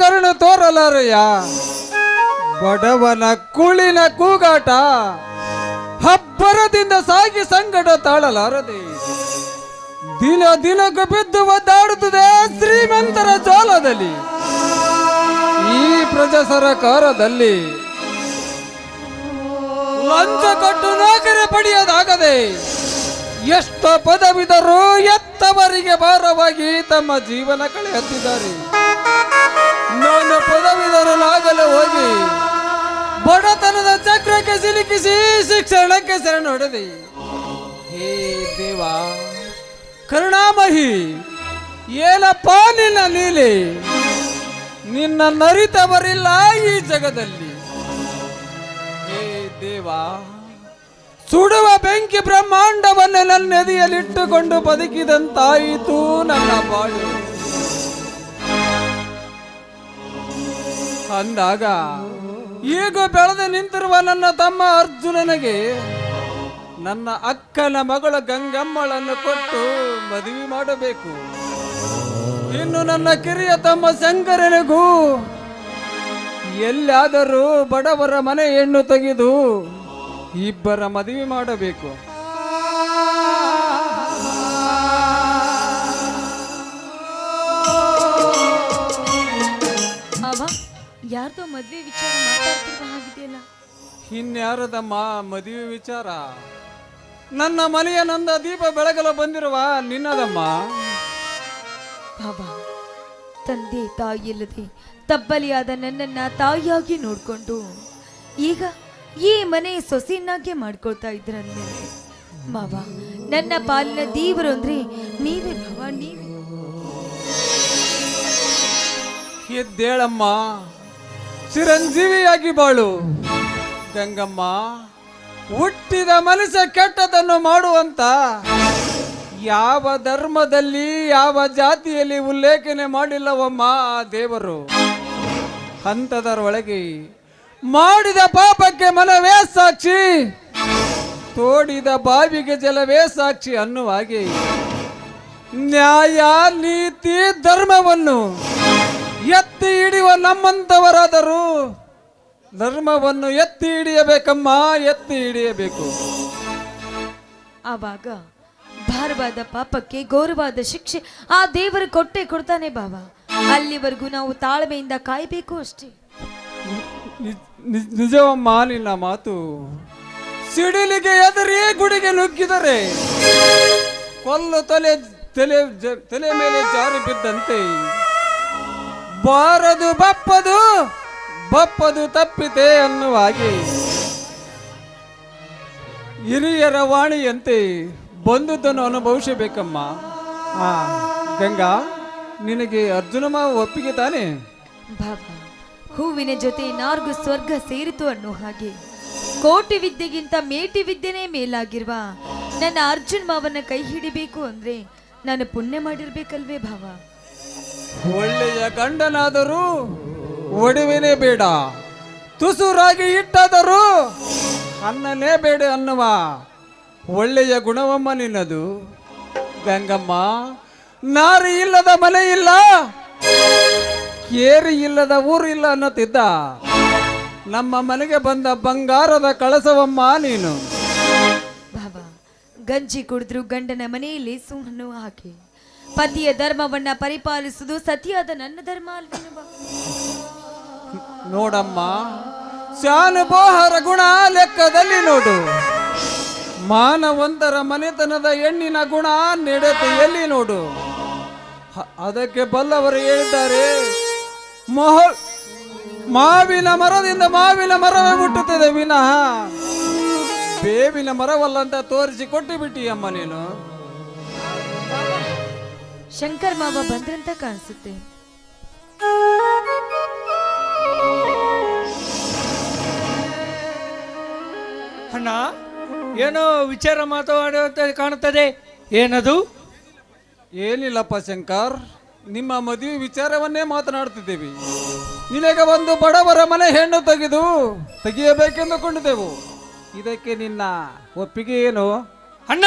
ಕರುಣೆ ತೋರಲಾರಯ್ಯ ಬಡವನ ಕುಳಿನ ಕೂಗಾಟ ಹಬ್ಬರದಿಂದ ಸಾಗಿ ಸಂಕಟ ತಾಳಲಾರದೆ. ದಿನ ದಿನಕ್ಕೆ ಬಿದ್ದು ಒದ್ದಾಡುತ್ತದೆ ಶ್ರೀಮಂತರ ಜಾಲದಲ್ಲಿ. ಈ ಪ್ರಜಾ ಸರಕಾರದಲ್ಲಿ ಲಂಚ ಕೊಟ್ಟು ನೌಕರಿ ಪಡೆಯೋದಾಗದೆ ಎಷ್ಟ ಪದವಿದರು ಎತ್ತವರಿಗೆ ಭಾರವಾಗಿ ತಮ್ಮ ಜೀವನ ಕಳೆಯುತ್ತಿದ್ದಾರೆ. ನಾನು ಪದವೀಧರನಾಗಲು ಹೋಗಿ ಬಡತನದ ಚಕ್ರಕ್ಕೆ ಸಿಲುಕಿಸಿ ಶಿಕ್ಷಣಕ್ಕೆ ಶರಣೊಡೆದಿ ಹೇ ದೇವ ಕರುಣಾಮಹಿ ಏನಪ್ಪ ನಿನ್ನ ನೀಲಿ ನಿನ್ನ ನರಿತವರಿಲ್ಲ ಈ ಜಗದಲ್ಲಿ. ಹೇ ದೇವ ಸುಡುವ ಬೆಂಕಿ ಬ್ರಹ್ಮಾಂಡವನ್ನು ನನ್ನ ಎದೆಯಲ್ಲಿಟ್ಟುಕೊಂಡು ಬದುಕಿದಂತಾಯಿತು ನನ್ನ ಬಾಳು. ಅಂದಾಗ ಈಗ ಬೆಳೆದು ನಿಂತಿರುವ ನನ್ನ ತಮ್ಮ ಅರ್ಜುನನಿಗೆ ನನ್ನ ಅಕ್ಕನ ಮಗಳ ಗಂಗಮ್ಮಳನ್ನು ಕೊಟ್ಟು ಮದುವೆ ಮಾಡಬೇಕು. ಇನ್ನು ನನ್ನ ಕಿರಿಯ ತಮ್ಮ ಶಂಕರನಿಗೂ ಎಲ್ಲಾದರೂ ಬಡವರ ಮನೆ ಹೆಣ್ಣು ತೆಗೆದು ಇಬ್ಬರ ಮದುವೆ ಮಾಡಬೇಕು. ಯಾರ್ದೋ ಮದ್ವೆ ವಿಚಾರ ಮಾತಾಡ್ತಿರುವ ಹಾಗಿದೆಯಲ್ಲ? ಇನ್ಯಾರದಮ್ಮ ಮದುವೆ ವಿಚಾರ? ನನ್ನ ಮನೆಯ ನಂದ ದೀಪ ಬೆಳಗಲು ಬಂದಿರುವ ನಿನ್ನದಮ್ಮ ಬಾಬಾ ತಂದೆ ತಾಯಿ ಇಲ್ಲದೆ ತಬ್ಬಲಿಯಾದ ನನ್ನನ್ನ ತಾಯಿಯಾಗಿ ನೋಡಿಕೊಂಡು ಈಗ ಈ ಮನೆ ಸೊಸಿನಾಗೆ ಮಾಡ್ಕೊಳ್ತಾ ಇದ್ರಂತೆ ಮಾವ, ನನ್ನ ಪಾಲಿನ ದೇವರು ಅಂದ್ರೆ ನೀವೇ ಮಾವ, ನೀವೇ. ಎದ್ದೇಳಮ್ಮ, ಚಿರಂಜೀವಿಯಾಗಿ ಬಾಳು. ಗಂಗಮ್ಮ, ಹುಟ್ಟಿದ ಮನಸ ಕೆಟ್ಟದನ್ನು ಮಾಡುವಂತ ಯಾವ ಧರ್ಮದಲ್ಲಿ, ಯಾವ ಜಾತಿಯಲ್ಲಿ ಉಲ್ಲೇಖನೆ ಮಾಡಿಲ್ಲವಮ್ಮ ಆ ದೇವರು. ಹಂತದರೊಳಗೆ ಮಾಡಿದ ಪಾಪಕ್ಕೆ ಮನವೇ ಸಾಕ್ಷಿ, ತೋಡಿದ ಬಾವಿಗೆ ಜಲವೇ ಸಾಕ್ಷಿ ಅನ್ನುವ ಹಾಗೆ ನ್ಯಾಯ, ನೀತಿ, ಧರ್ಮವನ್ನು ಎತ್ತಿ ಹಿಡಿಯುವ ನಮ್ಮಂತವರಾದರೂ ಧರ್ಮವನ್ನು ಎತ್ತಿ ಹಿಡಿಯಬೇಕಮ್ಮ, ಎತ್ತಿ ಹಿಡಿಯಬೇಕು. ಆವಾಗ ಭಾರವಾದ ಪಾಪಕ್ಕೆ ಗೌರವಾದ ಶಿಕ್ಷೆ ಆ ದೇವರು ಕೊಟ್ಟೆ ಕೊಡ್ತಾನೆ ಬಾಬಾ ಅಲ್ಲಿವರೆಗೂ ನಾವು ತಾಳ್ಮೆಯಿಂದ ಕಾಯಬೇಕು ಅಷ್ಟೇ. ನಿಜವಮ್ಮ ನಿನ್ನ ಮಾತು, ಸಿಡಿಲಿಗೆ ಎದರಿ ಗುಡಿಗೆ ನುಗ್ಗಿದರೆ, ಕೊಲ್ಲು ತಲೆ ತಲೆ ತಲೆ ಮೇಲೆ ಜಾರಿ ಬಿದ್ದಂತೆ, ಬಾರದು ಬಪ್ಪದು ಬಪ್ಪದು ತಪ್ಪಿತೆ ಅನ್ನುವ ಹಾಗೆ, ಹಿರಿಯರ ವಾಣಿಯಂತೆ ಬಂದುದನ್ನು ಅನುಭವಿಸಬೇಕಮ್ಮ. ಆ, ಗಂಗಾ, ನಿನಗೆ ಅರ್ಜುನ ಮಾವ ಒಪ್ಪಿಗೆ ತಾನೆ? ಬಾಬಾ. ಹೂವಿನ ಜೊತೆ ನಾರ್ಗು ಸ್ವರ್ಗ ಸೇರಿತು ಅನ್ನೋ ಹಾಗೆ. ಕೋಟಿ ವಿದ್ಯೆಗಿಂತ ಮೇಟಿ ವಿದ್ಯೆನೇ ಮೇಲಾಗಿರುವ ನನ್ನ ಅರ್ಜುನ್ ಮಾವನ ಕೈ ಹಿಡಿಬೇಕು ಅಂದ್ರೆ ನಾನು ಪುಣ್ಯ ಮಾಡಿರ್ಬೇಕಲ್ವೇ ಭಾವ? ಒಳ್ಳೆಯ ಗಂಡನಾದರೂ ಒಡವೆನೇ ಬೇಡ. ತುಸುರಾಗಿ ಇಟ್ಟಾದರೂ ಅನ್ನನೇ ಬೇಡ ಅನ್ನುವ ಒಳ್ಳೆಯ ಗುಣವಮ್ಮ ನಿನ್ನದು. ಗಂಗಮ್ಮ, ನಾರಿ ಇಲ್ಲದ ಮನೆ ಇಲ್ಲ. ಕೇರಿ ಇಲ್ಲದ ಊರು ಇಲ್ಲ ಅನ್ನುತ್ತಿದ್ದ. ನಮ್ಮ ಮನೆಗೆ ಬಂದ ಬಂಗಾರದ ಕಳಸವಮ್ಮ ನೀನು. ಬಾಬಾ ಗಂಜಿ ಕುಡಿದ್ರು ಗಂಡನ ಮನೆಯಲ್ಲಿ ಸುಮ್ಮನು ಹಾಕಿ. ಪತಿಯ ಧರ್ಮವನ್ನ ಪರಿಪಾಲಿಸುವುದು ಸತಿಯಾದ ನನ್ನ ಧರ್ಮ ಅಲ್ವೇನು ಬಾಬಾ? ನೋಡಮ್ಮ ಶಾನುಭೋಹರ ಗುಣ ಲೆಕ್ಕದಲ್ಲಿ ನೋಡು. ಮಾನವಂತರ ಮನೆತನದ ಹೆಣ್ಣಿನ ಗುಣ ನಡತೆಯಲ್ಲಿ ನೋಡು. ಹ- ಅದಕ್ಕೆ ಬಲ್ಲವರು ಹೇಳಿದ್ದಾರೆ ಮೊಹ ಮಾವಿನ ಮರದಿಂದ ಮಾವಿನ ಮರವೇ ಹುಟ್ಟುತ್ತದೆ ವಿನಃ. ಬೇವಿನ ಮರವಲ್ಲಂತ ತೋರಿಸಿ ಕೊಟ್ಟು ಬಿಟ್ಟಿ ಅಮ್ಮ ನೀನು. ಶಂಕರ್ ಮಾವ ಬಂದ್ರಂತ ಕಾಣಿಸುತ್ತೆ. ಅಣ್ಣ ಏನೋ ವಿಚಾರ ಮಾತಾಡುವಂತ ಕಾಣುತ್ತದೆ. ಏನದು? ಏನಿಲ್ಲಪ್ಪ ಶಂಕರ್. ನಿಮ್ಮ ಮದುವೆ ವಿಚಾರವನ್ನೇ ಮಾತನಾಡುತ್ತಿದ್ದೇವೆ. ನಿನಗೆ ಒಂದು ಬಡವರ ಮನೆ ಹೆಣ್ಣು ತೆಗೆದು ತೆಗೆಯಬೇಕೆಂದುಕೊಂಡಿದ್ದೆವು ಇದಕ್ಕೆ ನಿನ್ನ ಒಪ್ಪಿಗೆ ಏನು? ಅಣ್ಣ!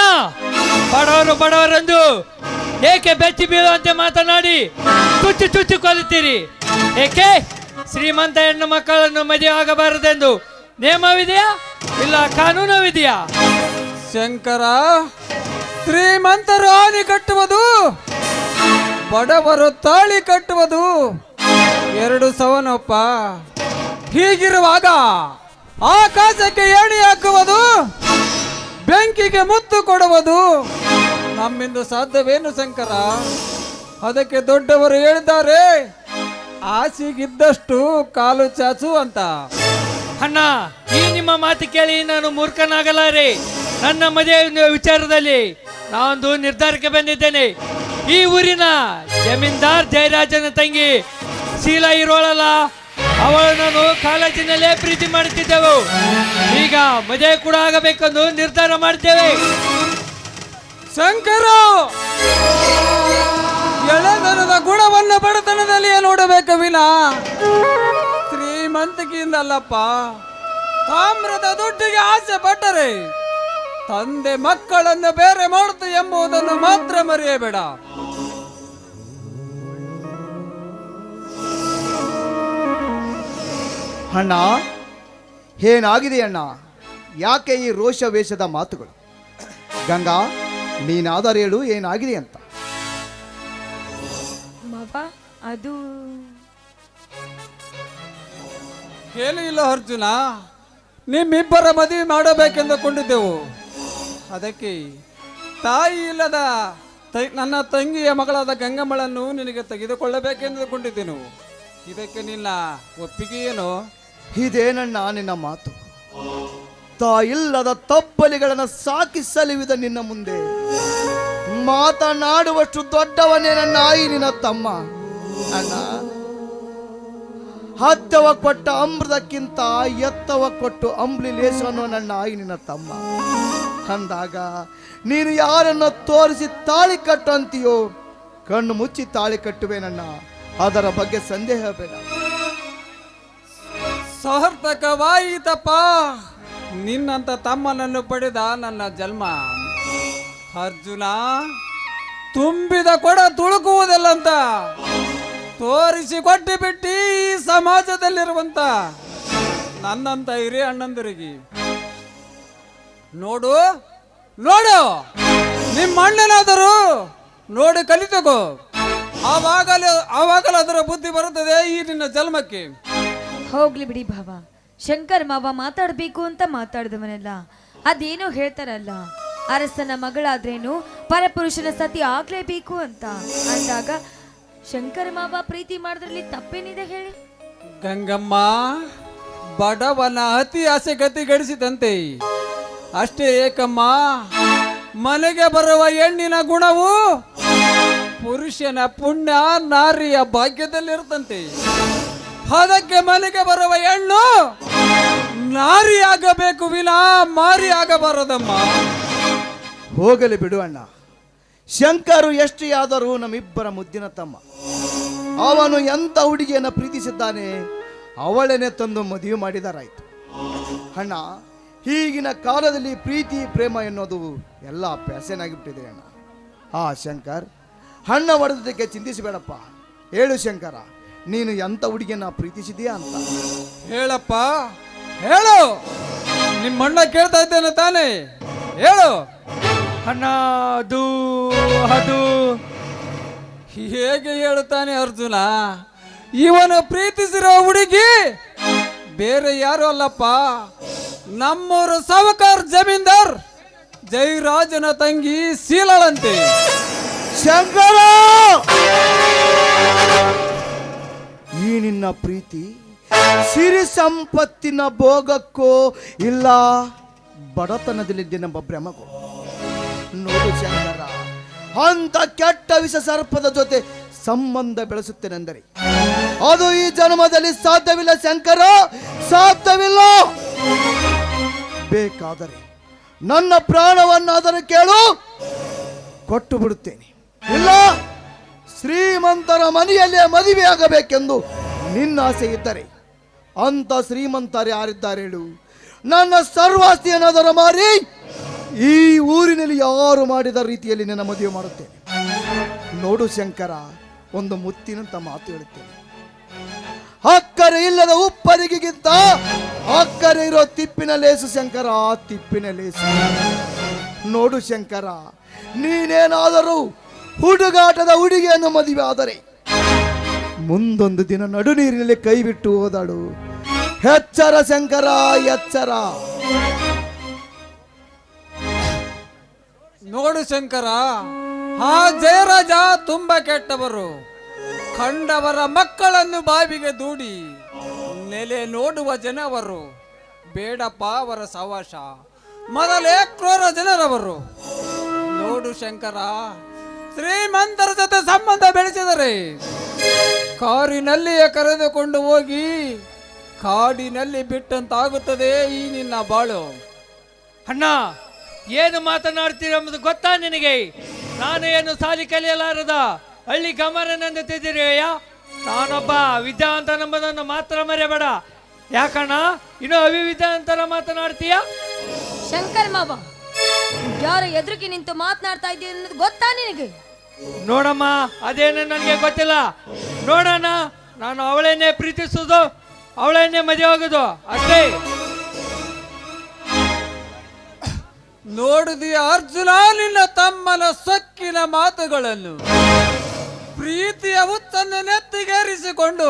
ಬಡವರು ಬಡವರೆಂದು ಏಕೆ ಬೆಚ್ಚಿ ಬೀಳುವಂತೆ ಮಾತನಾಡಿ ಚುಚ್ಚಿ ಚುಚ್ಚಿ ಕೊಲ್ಲುತ್ತೀರಿ? ಏಕೆ? ಶ್ರೀಮಂತ ಹೆಣ್ಣು ಮಕ್ಕಳನ್ನು ಮದುವೆ ಆಗಬಾರದೆಂದು ನಿಯಮವಿದೆಯಾ? ಇಲ್ಲ ಕಾನೂನವಿದೆಯಾ? ಶಂಕರ ಶ್ರೀಮಂತರು ಆನೆ ಕಟ್ಟುವುದು ಬಡವರು ತಾಳಿ ಕಟ್ಟುವುದು. ಎರಡು ಸವನಪ್ಪ. ಹೀಗಿರುವಾಗ ಆಕಾಶಕ್ಕೆ ಏಣಿ ಹಾಕುವುದು, ಬೆಂಕಿಗೆ ಮುತ್ತು ಕೊಡುವುದು. ನಮ್ಮಿಂದ ಸಾಧ್ಯವೇನು ಶಂಕರ? ಅದಕ್ಕೆ ದೊಡ್ಡವರು ಹೇಳಿದ್ದಾರೆ ಆಸೆಗಿದ್ದಷ್ಟು ಕಾಲು ಚಾಚು ಅಂತ. ಅಣ್ಣ, ಈ ನಿಮ್ಮ ಮಾತು ಕೇಳಿ ನಾನು ಮೂರ್ಖನಾಗಲಾರೆ. ನನ್ನ ಮದುವೆ ವಿಚಾರದಲ್ಲಿ ನಾನೊಂದು ನಿರ್ಧಾರಕ್ಕೆ ಬಂದಿದ್ದೇನೆ. ಈ ಊರಿನ ಜಮೀನ್ದಾರ್ ಜಯರಾಜನ ತಂಗಿ ಶೀಲಾ ಇರೋಳಲ್ಲ ಅವಳು ನಾನು ಕಾಲೇಜಿನಲ್ಲೇ ಪ್ರೀತಿ ಮಾಡುತ್ತಿದ್ದೆವು. ಈಗ ಮದುವೆ ಕೂಡ ಆಗಬೇಕೆಂದು ನಿರ್ಧಾರ ಮಾಡುತ್ತೇವೆ ಶಂಕರ! ಎಳೆದನದ ಗುಣವನ್ನು ಬಡತನದಲ್ಲಿಯೇ ನೋಡಬೇಕು ವಿನ ಶ್ರೀಮಂತಿಕೆಯಿಂದ ಅಲ್ಲಪ್ಪ ತಾಮ್ರದ ದುಡ್ಡಿಗೆ ಆಸೆ ಪಟ್ಟರೆ. ತಂದೆ ಮಕ್ಕಳನ್ನು ಬೇರೆ ಮಾಡುತ್ತೆ ಎಂಬುದನ್ನು ಮಾತ್ರ ಮರೆಯಬೇಡ. ಅಣ್ಣ ಏನಾಗಿದೆ ಅಣ್ಣ? ಯಾಕೆ ಈ ರೋಷ ವೇಷದ ಮಾತುಗಳು? ಗಂಗಾ ನೀನಾದರೂ ಹೇಳು ಏನಾಗಿದೆ ಅಂತ. ಮಾವ ಅದು ಕೇಳಿಲ್ಲ ಅರ್ಜುನ ನಿಮ್ಮಿಬ್ಬರ ಮದುವೆ ಮಾಡಬೇಕೆಂದುಕೊಂಡಿದ್ದೆವು. ಅದಕ್ಕೆ ತಾಯಿ ಇಲ್ಲದ ನನ್ನ ತಂಗಿಯ ಮಗಳಾದ ಗಂಗಮ್ಮಳನ್ನು ನಿನಗೆ ತೆಗೆದುಕೊಳ್ಳಬೇಕೆಂದುಕೊಂಡಿದ್ದೆನು. ಇದಕ್ಕೆ ನಿನ್ನ ಒಪ್ಪಿಗೆ ಏನು? ಇದೇನಣ್ಣ ನಿನ್ನ ಮಾತು. ತಾಯಿಲ್ಲದ ತಪ್ಪಲಿಗಳನ್ನು ಸಾಕಿ ಸಲಿವಿದ ನಿನ್ನ ಮುಂದೆ. ಮಾತನಾಡುವಷ್ಟು ದೊಡ್ಡವನೇ ನನ್ನ ಆಯಿ ನಿನ್ನ ತಮ್ಮ. ಅಣ್ಣ ಹತ್ತವ ಕೊಟ್ಟ ಅಮೃತಕ್ಕಿಂತ ಎತ್ತವ ಕೊಟ್ಟು ಅಂಬ್ಲಿ ಲೇಸನು ನನ್ನ ಆಯಿ ನಿನ್ನ ತಮ್ಮ. ಅಂದಾಗ, ನೀನು ಯಾರನ್ನು ತೋರಿಸಿ ತಾಳಿ ಕಟ್ಟಂತೀಯೋ, ಕಣ್ಣು ಮುಚ್ಚಿ ತಾಳಿ ಕಟ್ಟುವೆ ನನ್ನ. ಅದರ ಬಗ್ಗೆ ಸಂದೇಹ ಬೇಡ. ಸಾರ್ಥಕವಾಯಿತಪ್ಪ, ನಿನ್ನಂತ ತಮ್ಮನನ್ನು ಪಡೆದ ನನ್ನ ಜನ್ಮ. ಅರ್ಜುನ, ತುಂಬಿದ ಕೊಡ ತುಳುಕುವುದಿಲ್ಲಂತ. ತೋರಿಸಿ ಕೊಟ್ಟು ಬಿಟ್ಟು ಸಮಾಜದಲ್ಲಿರುವಂತ ನನ್ನಂತ ಹಿರಿಯ ಅಣ್ಣಂದಿರಿಗೆ. ನೋಡು ನೋಡು, ನಿಮ್ಮ ಅಣ್ಣನಾದರೂ ನೋಡಿ ಕಲಿತಗೋ ಆವಾಗಲೇ ಆವಾಗಲೇ ಅದರ ಬುದ್ಧಿ ಬರುತ್ತದೆ ಈ ನಿನ್ನ ಜನ್ಮಕ್ಕೆ. ಹೋಗ್ಲಿ ಬಿಡಿ ಭಾವ. ಶಂಕರ್ ಮಾವ ಮಾತಾಡ್ಬೇಕು ಅಂತ ಮಾತಾಡಿದವನೆಲ್ಲ. ಅದೇನೋ ಹೇಳ್ತಾರಲ್ಲ, ಅರಸನ ಮಗಳಾದ್ರೇನು ಪರಪುರುಷನ ಸತಿ ಆಗ್ಲೇಬೇಕು ಅಂತ. ಅಂದಾಗ ಶಂಕರ್ ಮಾವ ಪ್ರೀತಿ ಮಾಡಿದ್ರಲ್ಲಿ ತಪ್ಪೇನಿದೆ ಹೇಳಿ? ಗಂಗಮ್ಮ ಬಡವನ ಅತಿ ಆಸೆ ಗತಿ ಗಡಿಸಿದಂತೆ ಅಷ್ಟೇ ಏಕಮ್ಮ ಮನೆಗೆ ಬರುವ ಹೆಣ್ಣಿನ ಗುಣವು ಪುರುಷನ ಪುಣ್ಯ ನಾರಿಯ ಭಾಗ್ಯದಲ್ಲಿರುತ್ತಂತೆ. ಅದಕ್ಕೆ ಮನೆಗೆ ಬರುವ ಹೆಣ್ಣು ನಾರಿ ಆಗಬೇಕು ವಿನ ಮಾರಿ ಆಗಬಾರದಮ್ಮ ಹೋಗಲಿ ಬಿಡು ಅಣ್ಣ. ಶಂಕರು ಎಷ್ಟು ಆದರೂ ನಮ್ಮಿಬ್ಬರ ಮುದ್ದಿನ ತಮ್ಮ. ಅವನು ಎಂಥ ಹುಡುಗಿಯನ್ನು ಪ್ರೀತಿಸಿದ್ದಾನೆ, ಅವಳನ್ನೇ ತಂದು ಮದುವೆ ಮಾಡಿದರಾಯ್ತು. ಅಣ್ಣ, ಈಗಿನ ಕಾಲದಲ್ಲಿ ಪ್ರೀತಿ, ಪ್ರೇಮ ಎನ್ನೋದು ಎಲ್ಲ ಪ್ಯಾಸನ್ ಆಗಿಬಿಟ್ಟಿದೆ ಅಣ್ಣ. ಆ ಶಂಕರ್, ಹಣ್ಣ ಹೊಡೆದಕ್ಕೆ ಚಿಂತಿಸಬೇಡಪ್ಪ. ಹೇಳು ಶಂಕರ, ನೀನು ಎಂಥ ಹುಡುಗಿಯನ್ನ ಪ್ರೀತಿಸಿದೀಯಾ ಅಂತ. ಹೇಳಪ್ಪ, ಹೇಳು. ನಿಮ್ಮಣ್ಣ ಕೇಳ್ತಾ ಇದ್ದೇನೆ ತಾನೇ. ಹೇಳು. ಅಣ್ಣ, ಅದು ಅದು. ಹೇಗೆ ಹೇಳ್ತಾನೆ ಅರ್ಜುನ. ಇವನು ಪ್ರೀತಿಸಿರೋ ಹುಡುಗಿ ಬೇರೆ ಯಾರು ಅಲ್ಲಪ್ಪ. ನಮ್ಮೂರು ಸಾವಕಾರ್ ಜಮೀನ್ದಾರ್ ಜೈರಾಜನ ತಂಗಿ ಸೀಲಳಂತೆ ಶಂಕರ! ಈ ನಿನ್ನ ಪ್ರೀತಿ ಸಿರಿ ಸಂಪತ್ತಿನ ಭೋಗಕ್ಕೋ ಇಲ್ಲ ಬಡತನದಲ್ಲಿದ್ದೆನೆಂಬ ಭ್ರಮಗೋ. ನೋಡು ಶಂಕರ ಅಂತ ಕೆಟ್ಟ ವಿಷ ಸರ್ಪದ ಜೊತೆ ಸಂಬಂಧ ಬೆಳೆಸುತ್ತೇನೆಂದರೆ. ಅದು ಈ ಜನ್ಮದಲ್ಲಿ ಸಾಧ್ಯವಿಲ್ಲ ಶಂಕರ, ಸಾಧ್ಯವಿಲ್ಲ. ಬೇಕಾದರೆ ನನ್ನ ಪ್ರಾಣವನ್ನಾದರೂ ಕೇಳು, ಕೊಟ್ಟು ಬಿಡುತ್ತೇನೆ. ಇಲ್ಲ, ಶ್ರೀಮಂತರ ಮನೆಯಲ್ಲೇ ಮದುವೆಯಾಗಬೇಕೆಂದು ನಿನ್ನ ಆಸೆ ಇದ್ದರೆ ಅಂತ ಶ್ರೀಮಂತರು ಯಾರಿದ್ದಾರೆ ಹೇಳು. ನನ್ನ ಸರ್ವಾಸ್ತಿ ಏನಾದರೂ ಮಾರಿ. ಈ ಊರಿನಲ್ಲಿ ಯಾರು ಮಾಡಿದ ರೀತಿಯಲ್ಲಿ ನಿನ್ನ ಮದುವೆ ಮಾಡುತ್ತೇನೆ ನೋಡು ಶಂಕರ, ಒಂದು ಮುತ್ತಿನಂತ ಮಾತು ಹೇಳುತ್ತೇನೆ. ಅಕ್ಕರೆ ಇಲ್ಲದ ಉಪ್ಪರಿಗಿಗಿಂತ ಅಕ್ಕರೆ ಇರೋ ತಿಪ್ಪಿನ ಲೇಸು ಶಂಕರ ತಿಪ್ಪಿನ ಲೇಸು. ನೋಡು ಶಂಕರ, ನೀನೇನಾದರೂ ಹುಡುಗಾಟದ ಹುಡುಗಿಯನ್ನು ಮದುವೆ ಆದರೆ, ಮುಂದೊಂದು ದಿನ ನಡು ನೀರಿನಲ್ಲಿ ಕೈ ಬಿಟ್ಟು ಹೋದಳು ಎಚ್ಚರ ಶಂಕರ, ಎಚ್ಚರ. ನೋಡು ಶಂಕರ, ಆ ಜಯರಾಜ ತುಂಬಾ ಕೆಟ್ಟವರು. ಕಂಡವರ ಮಕ್ಕಳನ್ನು ಬಾವಿಗೆ ದೂಡಿ ನೆಲೆ ನೋಡುವ ಜನವರು. ಬೇಡಪ್ಪ ಅವರ ಸವಾಸ ಮೊದಲೇ ಕ್ರೂರ ಜನರವರು. ನೋಡು ಶಂಕರ, ಶ್ರೀಮಂತರ ಜೊತೆ ಸಂಬಂಧ ಬೆಳೆಸಿದರೆ, ಕಾರಿನಲ್ಲಿಯೇ ಕರೆದುಕೊಂಡು ಹೋಗಿ ಕಾಡಿನಲ್ಲಿ ಬಿಟ್ಟಂತಾಗುತ್ತದೆ ಈ ನಿನ್ನ ಬಾಳು. ಅಣ್ಣ ಏನು ಮಾತನಾಡ್ತೀರೆಂಬುದು ಗೊತ್ತಾ ನಿನಗೆ? ನಾನು ಏನು ಸಾಲಿ ಕಲಿಯಲಾರದ ಹಳ್ಳಿ ಗಮನನೆಂದು ತಿದ್ದಿರಿಯ ನಾನೊಬ್ಬ ವಿದ್ಯಾವಂತನೆಂಬುದನ್ನು ಮಾತ್ರ ಮರೆಯಬೇಡ. ಯಾಕಣ್ಣ? ಇನ್ನು ಅವಿವಿದ್ಯಾವಂತನ ಮಾತನಾಡ್ತೀಯ? ಶಂಕರ್ ಮಾವ ಯಾರ ಎದುರಿಗೆ ನಿಂತು ಮಾತನಾಡ್ತಾ ಇದ್ದೀರಿ ಅನ್ನೋದು ಗೊತ್ತಾ ನಿನಗೆ? ನೋಡಮ್ಮ ಅದೇನು ನನಗೆ ಗೊತ್ತಿಲ್ಲ. ನೋಡೋಣ ನಾನು ಅವಳನ್ನೇ ಪ್ರೀತಿಸೋದು ಅವಳನ್ನೇ ಮದುವೆ ಆಗೋದು ಅಷ್ಟೇ. ನೋಡಿದೆಯ ಅರ್ಜುನ, ನಿನ್ನ ತಮ್ಮನ ಸೊಕ್ಕಿನ ಮಾತುಗಳನ್ನು. ಪ್ರೀತಿಯ ಹುತ್ತನ್ನು ನೆತ್ತಿಗೇರಿಸಿಕೊಂಡು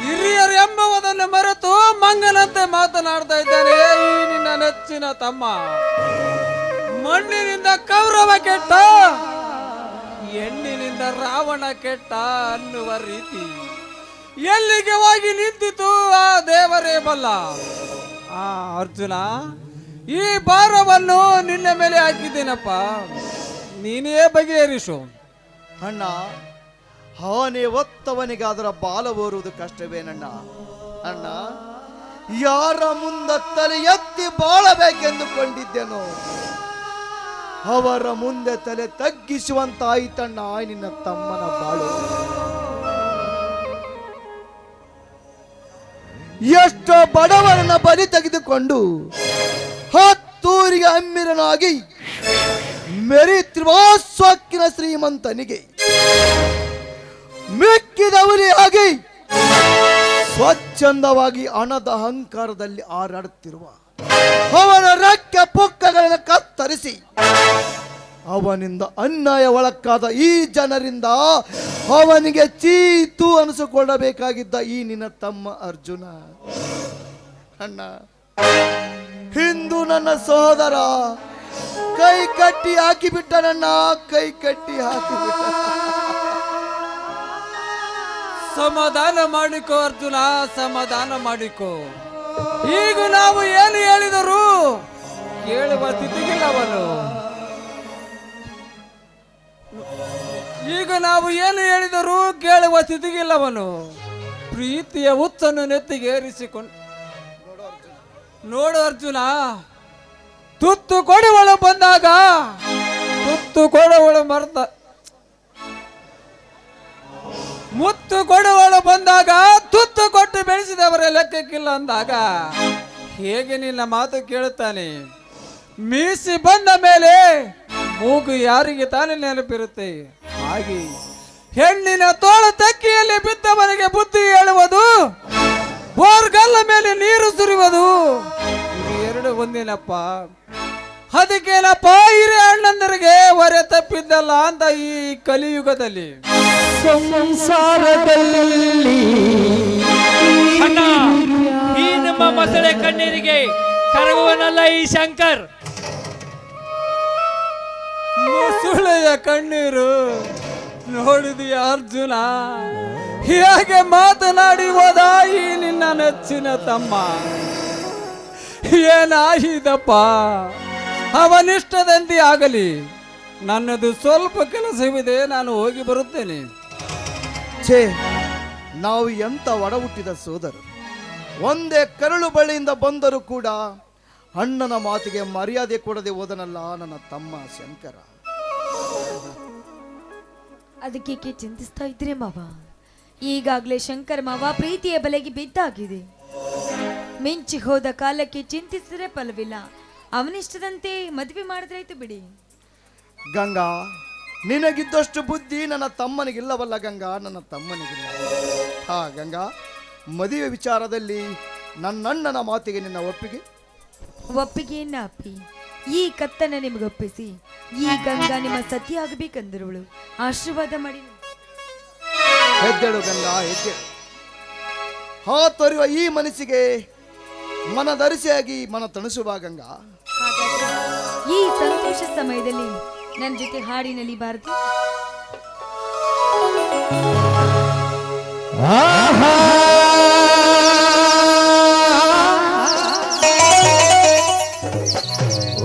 ಹಿರಿಯರು ಎಂಬುವುದನ್ನು ಮರೆತು ಮಂಗನಂತೆ ಮಾತನಾಡ್ತಾ ಇದ್ದಾನೆ ಈ ನಿನ್ನ ನೆಚ್ಚಿನ ತಮ್ಮ. ಮಣ್ಣಿನಿಂದ ಕೌರವ ಕೆಟ್ಟ, ಹೆಣ್ಣಿನಿಂದ ರಾವಣ ಕೆಟ್ಟ ಅನ್ನುವ ರೀತಿ. ಎಲ್ಲಿಗೆ ಹೋಗಿ ನಿಂತಿತು ಆ ದೇವರೇ ಬಲ್ಲ. ಆ ಅರ್ಜುನ ಈ ಭಾರವನ್ನು ನಿನ್ನ ಮೇಲೆ ಹಾಕಿದ್ದೇನಪ್ಪ? ನೀನೇ ಬಗೆಹರಿಸು. ಅಣ್ಣ ಹಾನೆ ಒತ್ತವನಿಗೆ ಅದರ ಬಾಲ ಓರುವುದು ಕಷ್ಟವೇನಣ್ಣ? ಅಣ್ಣ, ಯಾರ ಮುಂದ ತಲೆ ಎತ್ತಿ ಬಾಳಬೇಕೆಂದುಕೊಂಡಿದ್ದೆನೋ? ಅವರ ಮುಂದೆ ತಲೆ ತಗ್ಗಿಸುವಂತಾಯಿತಣ್ಣ ನಿನ್ನ ತಮ್ಮನ ಬಾಳು. ಎಷ್ಟೋ ಬಡವರನ್ನ ಬಲಿ ತೆಗೆದುಕೊಂಡು ಹತ್ತೂರಿಗೆ ಅಮ್ಮಿರನಾಗಿ ಮೆರಿತಿರುವ ಸೊಕ್ಕಿನ ಶ್ರೀಮಂತನಿಗೆ ಮಿಕ್ಕಿದವರಿಯಾಗಿ ಸ್ವಚ್ಛಂದವಾಗಿ ಹಣದ ಅಹಂಕಾರದಲ್ಲಿ ಹಾರಾಡುತ್ತಿರುವ ಅವನ ರೆಕ್ಕೆ ಪುಕ್ಕಗಳನ್ನು ಕತ್ತರಿಸಿ ಅವನಿಂದ ಅನ್ಯಾಯ ಒಳಕ್ಕಾದ ಈ ಜನರಿಂದ ಅವನಿಗೆ ಚೀತು ಅನಿಸಿಕೊಳ್ಳಬೇಕಾಗಿದ್ದ ಈ ನಿನ್ನ ತಮ್ಮ ಅರ್ಜುನ. ಅಣ್ಣ. ಹಿಂದೂ ನನ್ನ ಸಹೋದರ. ಕೈ ಕಟ್ಟಿ ಹಾಕಿಬಿಟ್ಟ ನನ್ನ, ಕೈ ಕಟ್ಟಿ ಹಾಕಿಬಿಟ್ಟ. ಸಮಾಧಾನ ಮಾಡಿಕೋ ಅರ್ಜುನ, ಸಮಾಧಾನ ಮಾಡಿಕೋ. ಈಗ ನಾವು ಏನು ಹೇಳಿದರು ಕೇಳುವ ಸ್ಥಿತಿಗಿಲ್ಲ ಅವನು. ಈಗ ನಾವು ಏನು ಹೇಳಿದರೂ ಕೇಳುವ ಸ್ಥಿತಿಗಿಲ್ಲವನು ಪ್ರೀತಿಯ ಹುಚ್ಚನ್ನು ನೆತ್ತಿಗೇರಿಸಿಕೊಂಡು ನೋಡು ಅರ್ಜುನ, ತುತ್ತು ಕೊಡುವಳು ಬಂದಾಗ, ತುತ್ತು ಕೊಡುವಳು ಮರ್ತ ಮುತ್ತು ಕೊಡುವಳು ಬಂದಾಗ, ತುತ್ತು ಕೊಟ್ಟು ಬೆಳೆಸಿದವರ ಲೆಕ್ಕಕ್ಕಿಲ್ಲ ಅಂದಾಗ, ಹೇಗೆ ನಿನ್ನ ಮಾತು ಕೇಳುತ್ತಾನೆ? ಮೀಸಿ ಬಂದ ಮೇಲೆ ಮೂಗು ಯಾರಿಗೆ ತಾನೇ ನೆನಪಿರುತ್ತೆ? ಹಾಗೆ ಹೆಣ್ಣಿನ ತೋಳು ತಕ್ಕಿಯಲ್ಲಿ ಬಿದ್ದವನಿಗೆ ಬುದ್ಧಿ ಹೇಳುವುದು ಬೋರ್ಗಲ್ಲ ಮೇಲೆ ನೀರು ಸುರಿಯುವುದು ಇದು ಎರಡು ಒಂದೇನಪ್ಪ. ಅದಕ್ಕೇನಪ್ಪ ಹಿರಿಯ ಅಣ್ಣಂದರಿಗೆ ಹೊರೆ ತಪ್ಪಿದ್ದಲ್ಲ ಅಂತ ಈ ಕಲಿಯುಗದಲ್ಲಿ. ಅಣ್ಣ ಈ ನಮ್ಮ ಮಸಳೆ ಕಣ್ಣೀರಿಗೆ ಕರಗುವನಲ್ಲ ಈ ಶಂಕರ್? ಮೊಸುಳೆಯ ಕಣ್ಣೀರು. ನೋಡಿದೀಯ ಅರ್ಜುನ? ಹೇಗೆ ಮಾತನಾಡಿ ಹೋದಾಯಿ ನಿನ್ನ ನೆಚ್ಚಿನ ತಮ್ಮ. ಏನಾಯಿದಪ್ಪ? ಅವನಿಷ್ಟದಂತೆ ಆಗಲಿ. ನನ್ನದು ಸ್ವಲ್ಪ ಕೆಲಸವಿದೆ, ನಾನು ಹೋಗಿ ಬರುತ್ತೇನೆ. ಛೇ, ನಾವು ಎಂತ ಒಡ ಹುಟ್ಟಿದ ಸೋದರು? ಒಂದೇ ಕರಳು ಬಳಿಯಿಂದ ಬಂದರೂ ಕೂಡ ಅಣ್ಣನ ಮಾತಿಗೆ ಮರ್ಯಾದೆ ಕೊಡದೆ ಹೋದನಲ್ಲ ನನ್ನ ತಮ್ಮ ಶಂಕರ. ಅದಕ್ಕೆ ಚಿಂತಿಸ್ತಾ ಇದ್ರೆ ಮಾವ. ಈಗಾಗಲೇ ಶಂಕರ್ ಮಾವ ಪ್ರೀತಿಯ ಬಲೆಗೆ ಬಿದ್ದಾಗಿದೆ. ಮಿಂಚಿ ಹೋದ ಕಾಲಕ್ಕೆ ಚಿಂತಿಸಿದ್ರೆ ಫಲವಿಲ್ಲ ಅವನಿಷ್ಟದಂತೆ ಮದುವೆ ಮಾಡಿದ್ರಾಯ್ತು ಬಿಡಿ. ಗಂಗಾ ನಿನಗಿದ್ದಷ್ಟು ಬುದ್ಧಿ ನನ್ನ ತಮ್ಮನಿಗಿಲ್ಲವಲ್ಲ ಗಂಗಾ ನನ್ನ ತಮ್ಮನಿಗಿಲ್ಲ. ಹಾ ಗಂಗಾ ಮದುವೆ ವಿಚಾರದಲ್ಲಿ ನನ್ನಣ್ಣನ ಮಾತಿಗೆ ನಿನ್ನ ಒಪ್ಪಿಗೆ? ಒಪ್ಪಿಗೆಯನ್ನ ಅಪ್ಪಿ. ಈ ಕತ್ತನ ನಿಮಗೊಪ್ಪಿಸಿ ಈ ಗಂಗಾ ನಿಮ್ಮ ಸತಿ ಆಗಬೇಕಂದಿರುವಳು. ಆಶೀರ್ವಾದ ಮಾಡಿ. ಹೆದ್ದೆಳು ಗಂಗಾ ಹೆದ್ದೆಳು ಹಾ ತೊರೆಯುವ ಈ ಮನಸ್ಸಿಗೆ ಮನದರಿಸಿಯಾಗಿ ಮನ ತಣಿಸುವ ಗಂಗಾ. ಈ ಸಂತೋಷ ಸಮಯದಲ್ಲಿ ನನ್ನ ಜೊತೆ ಹಾಡಿನಲ್ಲಿ ಬಾರದು